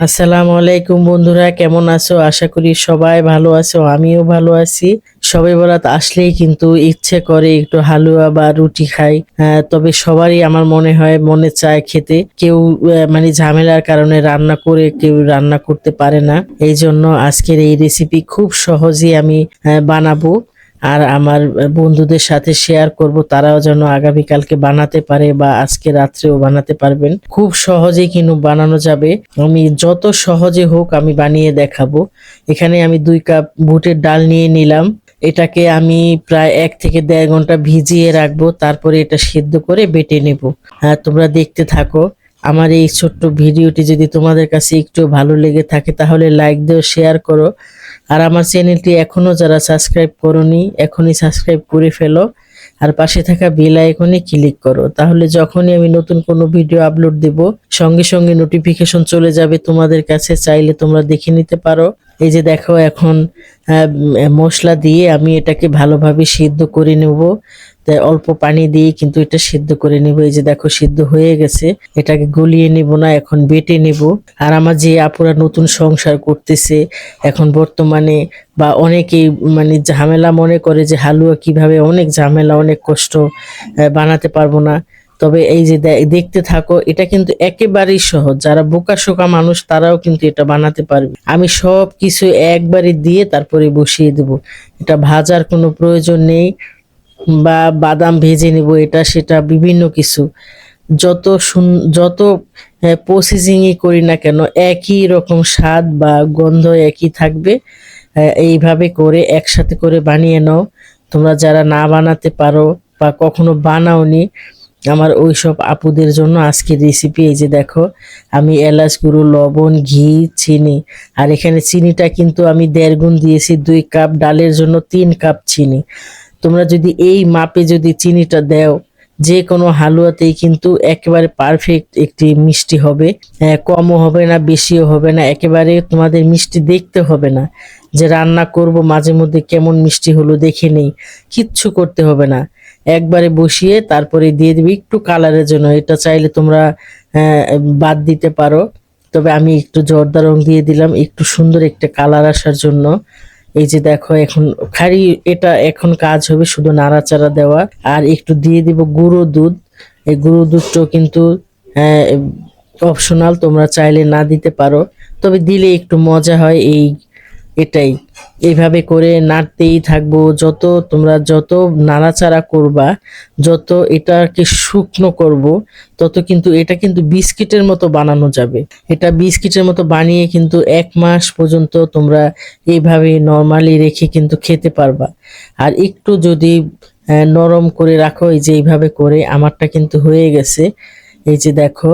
আসসালামু আলাইকুম বন্ধুরা, কেমন আছো? আশা করি সবাই ভালো আছো, আমিও ভালো আছি। সবে বরাত আসলেই কিন্তু ইচ্ছে করে একটু হালুয়া বা রুটি খাই। তবে সবারই আমার মনে হয় মনে চায় খেতে। কেউ মানে ঝামেলার কারণে রান্না করে কেউ রান্না করতে পারে না। এই জন্য আজকের এই রেসিপি খুব সহজেই আমি বানাবো। আর আমার বন্ধুদের সাথে শেয়ার করব, তারাও যেন আগামীকালকে বানাতে পারে বা আজকে রাত্রেও বানাতে পারবেন। খুব সহজেই কিন্তু বানানো যাবে। আমি যত সহজে হোক আমি বানিয়ে দেখাবো। এখানে আমি দুই কাপ বুটের ডাল নিয়ে নিলাম। এটাকে আমি প্রায় এক থেকে দেড় ঘণ্টা ভিজিয়ে রাখব, তারপরে এটা সিদ্ধ করে বেটে নেব। হ্যাঁ তোমরা দেখতে থাকো। আমার এই ছোট্ট ভিডিওটি যদি তোমাদের কাছে একটু ভালো লেগে থাকে, তাহলে লাইক দিও শেয়ার করো। আর আমার চ্যানেলটি এখনও যারা সাবস্ক্রাইব করনি, এখনই সাবস্ক্রাইব করে ফেলো। আর পাশে থাকা বেল আইকনে ক্লিক করো। তাহলে যখনই আমি নতুন কোনো ভিডিও আপলোড দেব, সঙ্গে সঙ্গে নোটিফিকেশন চলে যাবে তোমাদের কাছে, চাইলে তোমরা দেখে নিতে পারো। এই যে দেখো এখন মশলা দিয়ে আমি এটাকে ভালোভাবে সিদ্ধ করে নেব। তাই অল্প পানি দিয়ে কিন্তু এটা সিদ্ধ করে নেব। এই যে দেখো, সিদ্ধ হয়ে গেছে। এটাকে গলিয়ে নেব না, এখন বেটে নেব। আর আমার যে আপুরা নতুন সংসার করতেছে, এখন বর্তমানে বা অনেকেই মানে ঝামেলা মনে করে যে হালুয়া কীভাবে অনেক ঝামেলা, অনেক কষ্ট বানাতে পারব না। তবে এই যে দেখতে থাকো, এটা কিন্তু একেবারেই সহজ। যারা বোকা শোকা মানুষ, তারাও কিন্তু এটা বানাতে পারবে। আমি সব কিছু একবারে দিয়ে তারপরে বসিয়ে দেব। এটা ভাজার কোনো প্রয়োজন নেই। বা বাদাম ভেজে নেব, এটা, সেটা, বিভিন্ন কিছু। যত সুন যত প্রসেসিংই করি না কেন, একই রকম স্বাদ বা গন্ধ একই থাকবে। এইভাবে করে একসাথে করে বানিয়ে নাও। তোমরা যারা না বানাতে পারো বা কখনো বানাওনি, আমার ওইসব আপুদের জন্য আজকের রেসিপি এই যে দেখো, আমি এলাচ গুঁড়ো, লবণ, ঘি, চিনি, আর এখানে চিনিটা কিন্তু আমি দেড় গুণ দিয়েছি, দুই কাপ ডালের জন্য তিন কাপ চিনি। তোমরা যদি এই মাপে যদি চিনিটা দাও যে কোনো হালুয়াতেই কিন্তু একেবারে পারফেক্ট একটি মিষ্টি হবে। আহ, কমও হবে না বেশিও হবে না একেবারে তোমাদের মিষ্টি দেখতে হবে না। যে রান্না করব মাঝে মধ্যে কেমন মিষ্টি হলো দেখে নেই কিচ্ছু করতে হবে না। একবারে বসিয়ে তারপরে দিয়ে দিবি একটু কালারের জন্য এটা চাইলে তোমরা আহ, বাদ দিতে পারো। তবে আমি একটু জর্দা রং দিয়ে দিলাম একটু সুন্দর একটা কালার আসার জন্য। এই যে দেখো, এখন খালি এটা এখন কাজ হবে শুধু নাড়াচাড়া দেওয়া, আর একটু দিয়ে দিব গুঁড়ো দুধ। এই গুঁড়ো দুধটাও কিন্তু অপশনাল তোমরা চাইলে না দিতে পারো। তবে দিলে একটু মজা হয়, এই এটাই। এইভাবে করে নাড়তেই থাকব, যত তোমরা যত নাড়াচাড়া করবা, যত এটাকে শুকনো করব, তত কিন্তু এটা কিন্তু বিস্কিটের মতো বানানো যাবে। এটা বিস্কিটের মতো বানিয়ে কিন্তু এক মাস পর্যন্ত তোমরা এইভাবে নর্মালি রেখে কিন্তু খেতে পারবা। আর একটু যদি নরম করে রাখো, এই যে এইভাবে করে, আমারটা কিন্তু হয়ে গেছে। এই যে দেখো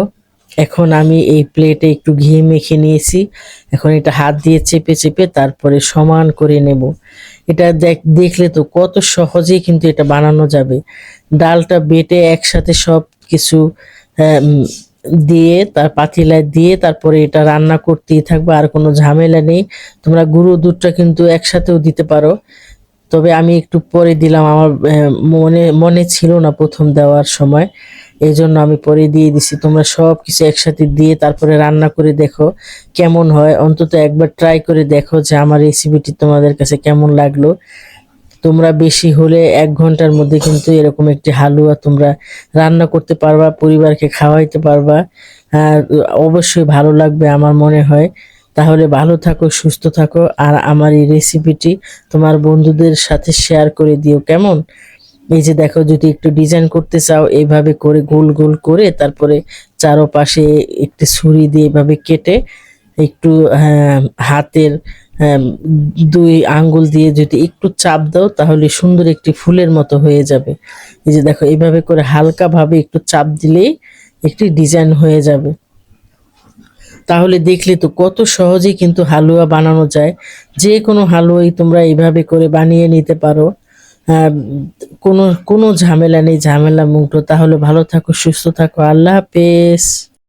এখন আমি এই প্লেটে একটু ঘি মেখে নিয়েছি। এখন এটা হাত দিয়ে চেপে চেপে তারপরে সমান করে নেব। এটা দেখ- দেখলে তো কত সহজেই কিন্তু এটা বানানো যাবে। ডালটা বেটে একসাথে সব কিছু আহ, দিয়ে তার পাতিলায় দিয়ে তারপরে এটা রান্না করতেই থাকবে আর কোনো ঝামেলা নেই। তোমরা গুঁড়ো দুধটা কিন্তু একসাথেও দিতে পারো। তবে আমি একটু পরে দিলাম আমার মনে মনে ছিল না প্রথম দেওয়ার সময়। এই জন্য আমি পরে দিয়ে দিছি। তোমরা সব কিছু একসাথে দিয়ে তারপরে রান্না করে দেখো কেমন হয়। অন্তত একবার ট্রাই করে দেখো যে আমার রেসিপিটি তোমাদের কাছে কেমন লাগল। তোমরা বেশি হলে এক ঘণ্টার মধ্যে কিন্তু এরকম একটি হালুয়া তোমরা রান্না করতে পারবা, পরিবারকে খাওয়াইতে পারবা। আর অবশ্যই ভালো লাগবে আমার মনে হয়। তাহলে ভালো থাকো, সুস্থ থাকো। আর আমার এই রেসিপিটি তোমার বন্ধুদের সাথে শেয়ার করে দিও, কেমন? এই যে দেখো যদি একটু ডিজাইন করতে চাও এইভাবে করে গোল গোল করে তারপরে চারোপাশে একটি ছুরি দিয়ে এভাবে কেটে একটু হ্যাঁ, হাতের হ্যাঁ, দুই আঙ্গুল দিয়ে যদি একটু চাপ দাও তাহলে সুন্দর একটি ফুলের মতো হয়ে যাবে। এই যে দেখো এইভাবে করে হালকা ভাবে একটু চাপ দিলেই একটি ডিজাইন হয়ে যাবে। তাহলে দেখলে তো কত সহজেই কিন্তু হালুয়া বানানো যায়। যে কোনো হালুয়াই তোমরা এইভাবে করে বানিয়ে নিতে পারো। কোনো কোনো ঝামেলা নেই ঝামেলা মুক্ত। তাহলে ভালো থাকো সুস্থ থাকো। আল্লাহ হাফেজ।